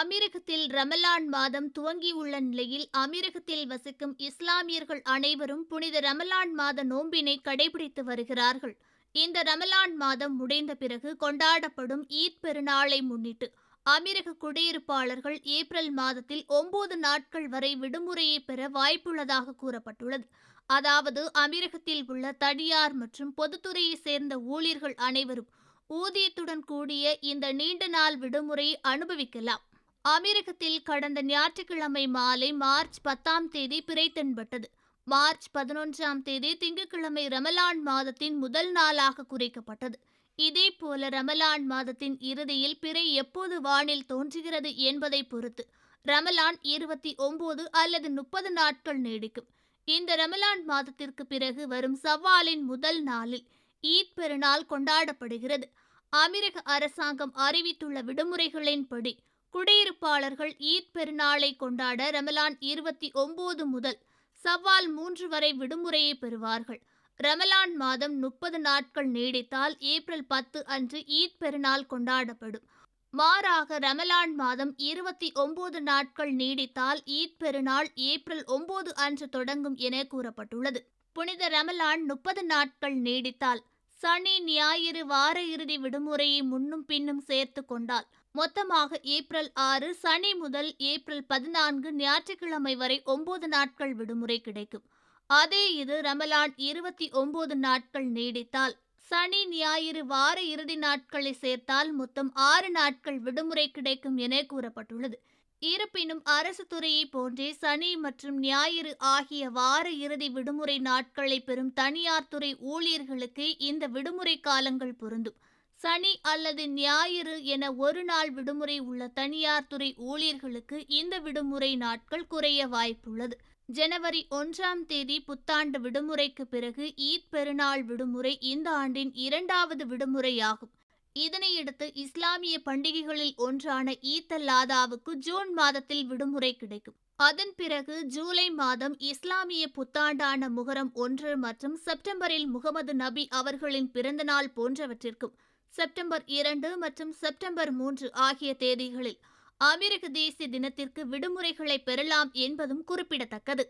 அமீரகத்தில் ரமலான் மாதம் துவங்கியுள்ள நிலையில் அமீரகத்தில் வசிக்கும் இஸ்லாமியர்கள் அனைவரும் புனித ரமலான் மாத நோன்பினை கடைபிடித்து வருகிறார்கள். இந்த ரமலான் மாதம் முடிந்த பிறகு கொண்டாடப்படும் ஈத் பெருநாளை முன்னிட்டு அமீரக குடியிருப்பாளர்கள் ஏப்ரல் மாதத்தில் ஒன்பது நாட்கள் வரை விடுமுறையை பெற வாய்ப்புள்ளதாக கூறப்பட்டுள்ளது. அதாவது அமீரகத்தில் உள்ள தனியார் மற்றும் பொதுத்துறையை சேர்ந்த ஊழியர்கள் அனைவரும் ஊதியத்துடன் கூடிய இந்த நீண்ட நாள் விடுமுறையை அனுபவிக்கலாம். அமீரகத்தில் கடந்த ஞாயிற்றுக்கிழமை மாலை மார்ச் பத்தாம் தேதி பிறை தென்பட்டது. மார்ச் பதினொன்றாம் தேதி திங்கட்கிழமை ரமலான் மாதத்தின் முதல் நாளாக குறிக்கப்பட்டது. இதேபோல ரமலான் மாதத்தின் இறுதியில் பிறை எப்போது வானில் தோன்றுகிறது என்பதை பொறுத்து ரமலான் இருபத்தி ஒன்பது அல்லது முப்பது நாட்கள் நீடிக்கும். இந்த ரமலான் மாதத்திற்கு பிறகு வரும் சவாலின் முதல் நாளில் ஈத் பெருநாள் கொண்டாடப்படுகிறது. அமீரக அரசாங்கம் அறிவித்துள்ள விடுமுறைகளின்படி குடியிருப்பாளர்கள் ஈத் பெருநாளை கொண்டாட ரமலான் இருபத்தி ஒன்பது முதல் சவ்வால் மூன்று வரை விடுமுறையை பெறுவார்கள். ரமலான் மாதம் முப்பது நாட்கள் நீடித்தால் ஏப்ரல் பத்து அன்று ஈத் பெருநாள் கொண்டாடப்படும். மாறாக ரமலான் மாதம் இருபத்தி ஒன்பது நாட்கள் நீடித்தால் ஈத் பெருநாள் ஏப்ரல் ஒன்பது அன்று தொடங்கும் என கூறப்பட்டுள்ளது. புனித ரமலான் முப்பது நாட்கள் நீடித்தால் சனி ஞாயிறு வார இறுதி விடுமுறையை முன்னும் பின்னும் சேர்த்து கொண்டால் மொத்தமாக ஏப்ரல் ஆறு சனி முதல் ஏப்ரல் பதினான்கு ஞாயிற்றுக்கிழமை வரை ஒன்பது நாட்கள் விடுமுறை கிடைக்கும். அதே இது ரமலான் இருபத்தி ஒன்பது நாட்கள் நீடித்தால். சனி ஞாயிறு வார இறுதி நாட்களை சேர்த்தால் மொத்தம் ஆறு நாட்கள் விடுமுறை கிடைக்கும் என கூறப்பட்டுள்ளது. இருப்பினும் அரசு துறையை போன்றே சனி மற்றும் ஞாயிறு ஆகிய வார இறுதி விடுமுறை நாட்களை பெறும் தனியார் துறை ஊழியர்களுக்கு இந்த விடுமுறை காலங்கள் பொருந்தும். சனி அல்லது ஞாயிறு என ஒரு நாள் விடுமுறை உள்ள தனியார் துறை ஊழியர்களுக்கு இந்த விடுமுறை நாட்கள் குறைய வாய்ப்புள்ளது. ஜனவரி ஒன்றாம் தேதி புத்தாண்டு விடுமுறைக்கு பிறகு ஈத் பெருநாள் விடுமுறை இந்த ஆண்டின் இரண்டாவது விடுமுறையாகும். இதனையடுத்து இஸ்லாமிய பண்டிகைகளில் ஒன்றான ஈத் ஆதாவுக்கு ஜூன் மாதத்தில் விடுமுறை கிடைக்கும். அதன் பிறகு ஜூலை மாதம் இஸ்லாமிய புத்தாண்டான முகரம் ஒன்று மற்றும் செப்டம்பரில் முகமது நபி அவர்களின் பிறந்தநாள் போன்றவற்றிற்கும் செப்டம்பர் இரண்டு மற்றும் செப்டம்பர் மூன்று ஆகிய தேதிகளில் அமெரிக்க தேசிய தினத்திற்கு விடுமுறைகளை பெறலாம் என்பதும் குறிப்பிடத்தக்கது.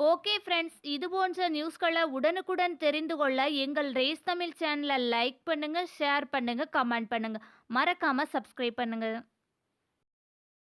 ஓகே ஃப்ரெண்ட்ஸ் இது போன்ற நியூஸ்களை உடனுக்குடன் தெரிந்து கொள்ள எங்கள் ரேஸ் தமிழ் சேனலை லைக் பண்ணுங்கள் ஷேர் பண்ணுங்கள் கமெண்ட் பண்ணுங்கள் மறக்காமல் சப்ஸ்கிரைப் பண்ணுங்கள்